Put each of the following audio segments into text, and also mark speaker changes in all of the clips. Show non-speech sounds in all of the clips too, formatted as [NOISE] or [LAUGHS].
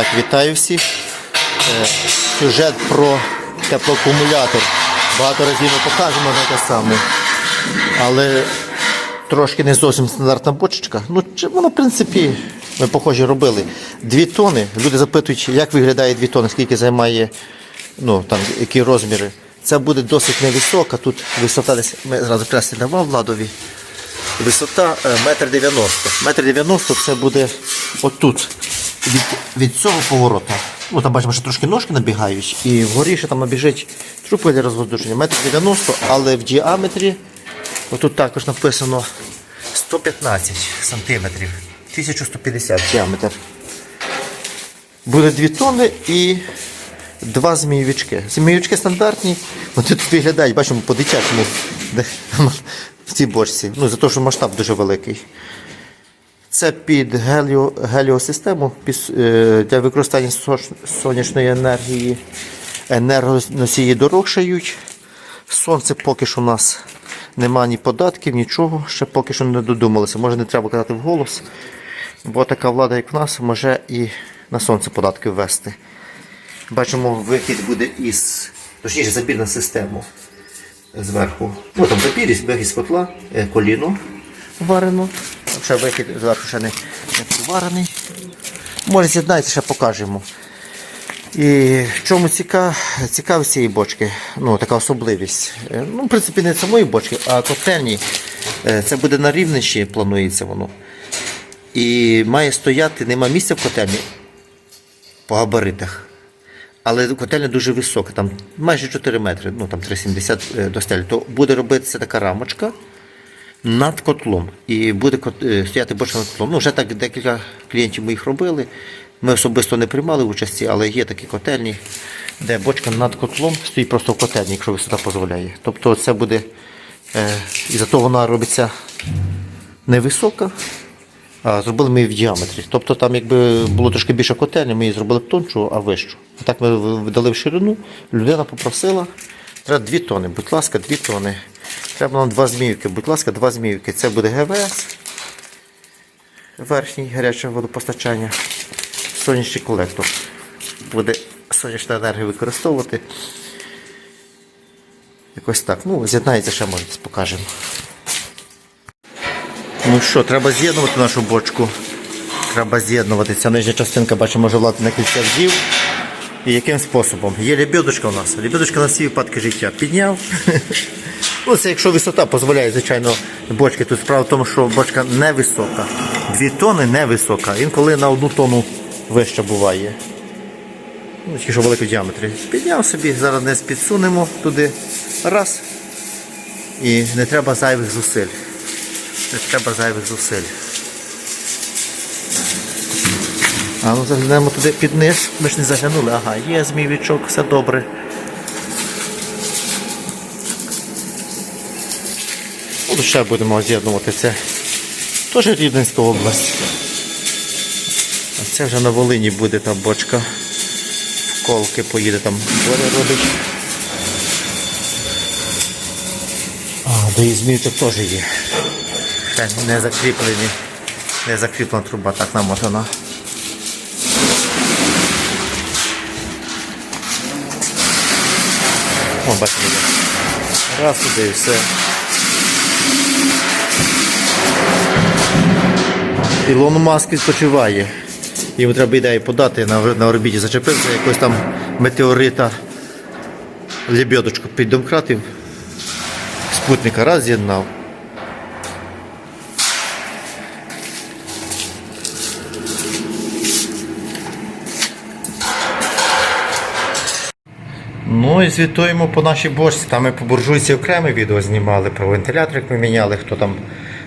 Speaker 1: Так, вітаю всіх. Е, Сюжет про теплоакумулятор. Багато разів ми покажемо на те саме. Але трошки не зовсім стандартна бочечка. Ну, воно, в принципі, ми похожі робили. Дві тони. Люди запитують, як виглядає дві тони, скільки займає, ну, там, які розміри. Це буде досить невисока. Тут висота десь, ми зразу креслі давав Владові. Висота е, метр дев'яносто. Метр дев'яносто це буде отут. Від, від цього поворота. Ну, там бачимо, що трошки ножки набігають, і вгорі ще там набіжить трубка для розвоздушення. Метр дев'яносто, але в діаметрі, отут також написано 115 сантиметрів. 1150 діаметр. Буде 2 тони і два змійовички. Змійовички стандартні, вони тут виглядають, бачимо, по-дитячому в цій бочці. Ну, за те, що масштаб дуже великий. Це під геліо, геліосистему е, для використання сонячної енергії. Енергоносії дорожчають. Сонце поки що у нас нема ні податків, нічого. Ще поки що не додумалися. Може не треба казати вголос. Бо така влада, як в нас, може і на сонце податки ввести. Бачимо, вихід буде із, точніше, запір на систему зверху. Ну там запір, вихід з котла, е, коліно варено. Ще вихід зверху ще не, приварений. Може з'єднається, ще покажемо. І в чому ціка, цікавість цієї бочки, ну така особливість. Е, Ну, в принципі, не самої бочки, а котельні. Е, Це буде на рівнищі, планується воно. І має стояти, нема місця в котельні по габаритах. Але котельня дуже висока, там майже 4 метри, ну там 3,70 е, до стелі. То буде робитися така рамочка над котлом. І буде е, стояти бочка над котлом. Ну, вже так декілька клієнтів моїх робили. Ми особисто не приймали участі, але є такі котельні, де бочка над котлом стоїть просто в котельні, якщо висота дозволяє. Тобто це буде, е, і за того вона робиться невисока, а зробили ми її в діаметрі. Тобто там, якби було трошки більше котельні, ми її зробили б тоншу, а вищу. А так ми видали в ширину, людина попросила, треба 2 тони, будь ласка, 2 тони. Треба нам два змійки, будь ласка, два змійки. Це буде ГВС, верхній гаряче водопостачання, сонячний колектор. Буде сонячна енергія використовувати. Якось так. Ну, з'єднається ще може, покажемо. Ну що, треба з'єднувати нашу бочку. Треба з'єднувати. Ця нижня частинка, бачимо, може влад на кільця взів. І яким способом? Є лебедочка у нас. Лебедочка на всі випадки життя. Підняв. [LAUGHS] Ну, це якщо висота дозволяє, звичайно, бочки. Тут справа в тому, що бочка невисока. Дві тони невисока. Інколи на одну тонну вища буває. Ну, тільки що в великому діаметрі. Підняв собі, зараз не підсунемо туди. Раз. І не треба зайвих зусиль. Не треба зайвих зусиль. А ну заглянемо туди під низ. Ми ж не заглянули. Ага, є змійвичок, все добре. Ще будемо з'єднувати це. Теж Рівненська область. А це вже на Волині буде та бочка. Колки поїде там Боря робить. А, до Ізмівців теж є. Ще не закріплені. Не закріплена труба, так намотана. О, бачите. Раз туди і все. Ілон Маск відпочиває. Йому треба ідею подати на, орбіті. Зачепився якось там метеорита лебедочку під домкратів. Спутника раз з'єднав. Ну і звітуємо по нашій бочці. Там ми по буржуйці окреме відео знімали, про вентилятор як ми міняли, хто там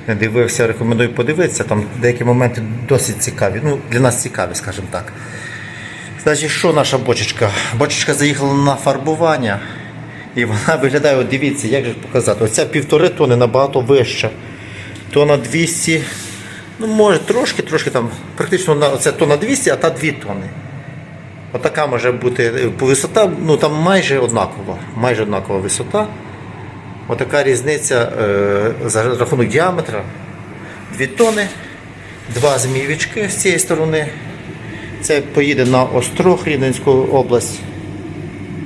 Speaker 1: не дивився, рекомендую подивитися. Там деякі моменти досить цікаві. Ну, для нас цікаві, скажімо так. Значить, що наша бочечка? Бочечка заїхала на фарбування. І вона виглядає, от дивіться, як же показати. Оця півтори тони набагато вища. Тона 200, ну може трошки, трошки там, практично на, оце тона 200, а та 2 тони. Отака може бути е, по висота, ну там майже однакова, майже однакова висота. Отака різниця е, за рахунок діаметра. 2 тони, два змійвички з цієї сторони. Це поїде на Острог Рівненську область.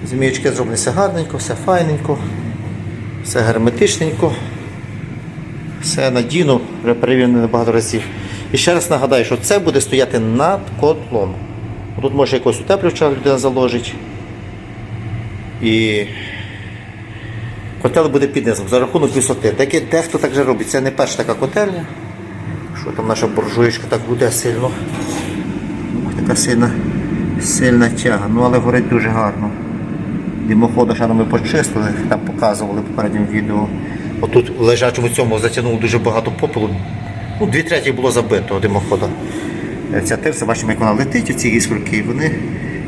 Speaker 1: Зміючки зроблені гарненько, все файненько, все герметичненько, все надійно, перевірено багато разів. І ще раз нагадаю, що це буде стояти над котлом. Тут може якось утеплювача людина заложить. І котел буде під низом за рахунок висоти. Так і дехто так же робить. Це не перша така котельня. Що там наша буржуєчка так буде сильно. Така сильна, сильна тяга. Ну але горить дуже гарно. Димоходу ще ми почистили, там показували в попередньому відео. Отут в лежачому цьому затягнуло дуже багато попелу. Ну, дві треті було забито димохода. Е, Ця тирса, бачимо, як вона летить, оці іскорки, вони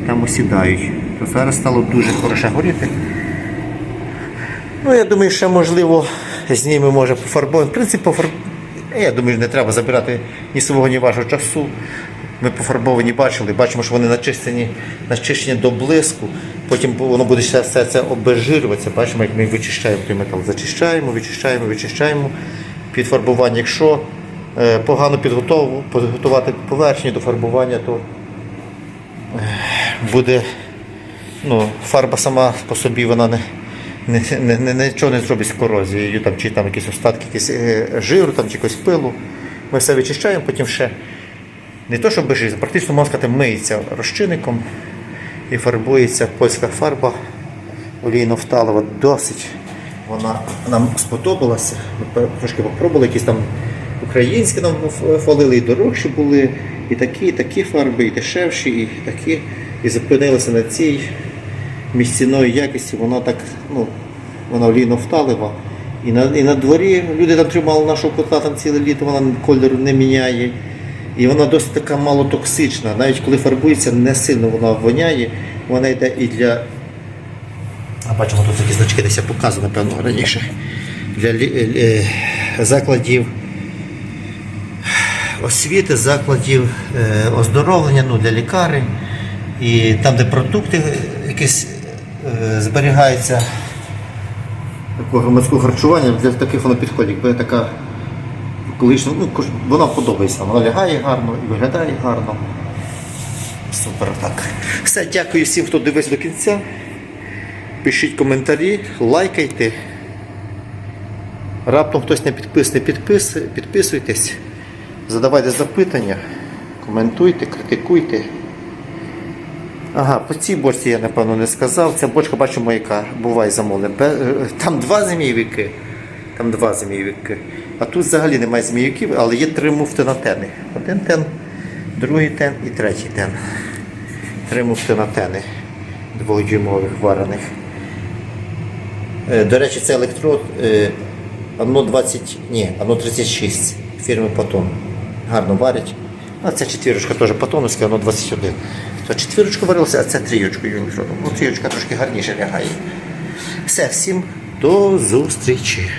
Speaker 1: там осідають. Зараз стало дуже хороше горіти. Ну, я думаю, ще можливо знімемо, може, пофарбуємо. В принципі, пофарб... я думаю, не треба забирати ні свого, ні вашого часу. Ми пофарбовані бачили, бачимо, що вони начищені, начищені до блиску. Потім воно буде ще все це обезжирюватися. Бачимо, як ми вичищаємо той метал. Зачищаємо, вичищаємо, вичищаємо під фарбування. Якщо е, погано підготувати поверхню до фарбування, то е, буде ну, фарба сама по собі вона не, нічого не зробить з корозією, там, чи там якісь остатки якісь, е, жиру там, чи якогось пилу. Ми все вичищаємо, потім ще не то, що безжизнь, практично можна сказати, миється розчинником і фарбується польська фарба олійно-вталова. Досить вона нам сподобалася. Ми трошки попробували, якісь там українські нам фалили, і дорожчі були, і такі, і такі фарби, і дешевші, і такі. І зупинилися на цій місцяної якості, вона так, ну, вона олійно-вталива. І на, і на дворі люди там тримали нашого кота там ціле літо, вона кольору не міняє. І вона досить така малотоксична. Навіть коли фарбується, не сильно вона воняє. Вона йде і для. А бачимо, тут такі значки десь я показував, напевно, раніше. Для лі- е, закладів освіти, закладів е, оздоровлення, ну, для лікарень. І там, де продукти якісь е, зберігаються такого громадського харчування, для таких воно підходить. Бо така колишня, ну, вона подобається, вона лягає гарно і виглядає гарно. Супер так. Все, дякую всім, хто дивився до кінця. Пишіть коментарі, лайкайте. Раптом хтось не підписаний, підпис, підписуйтесь, задавайте запитання, коментуйте, критикуйте. Ага, по цій бочці я напевно не сказав. Ця бочка, бачимо, яка буває замовлена. Е, Там два змійовики. Там два змійовики. А тут взагалі немає змійовиків, але є три муфтинатени. Один тен, другий тен і третій тен. Три муфтинатени двохдюймових варених. Е, До речі, це електрод е, Анно 20, ні, Анно 36 фірми Патон. Гарно варять. А ця четвірочка теж патоновська, Анно 21. То четвірочку варилося, а це трійочкою. Ну, трійочка трошки гарніше лягає. Все, всім до зустрічі.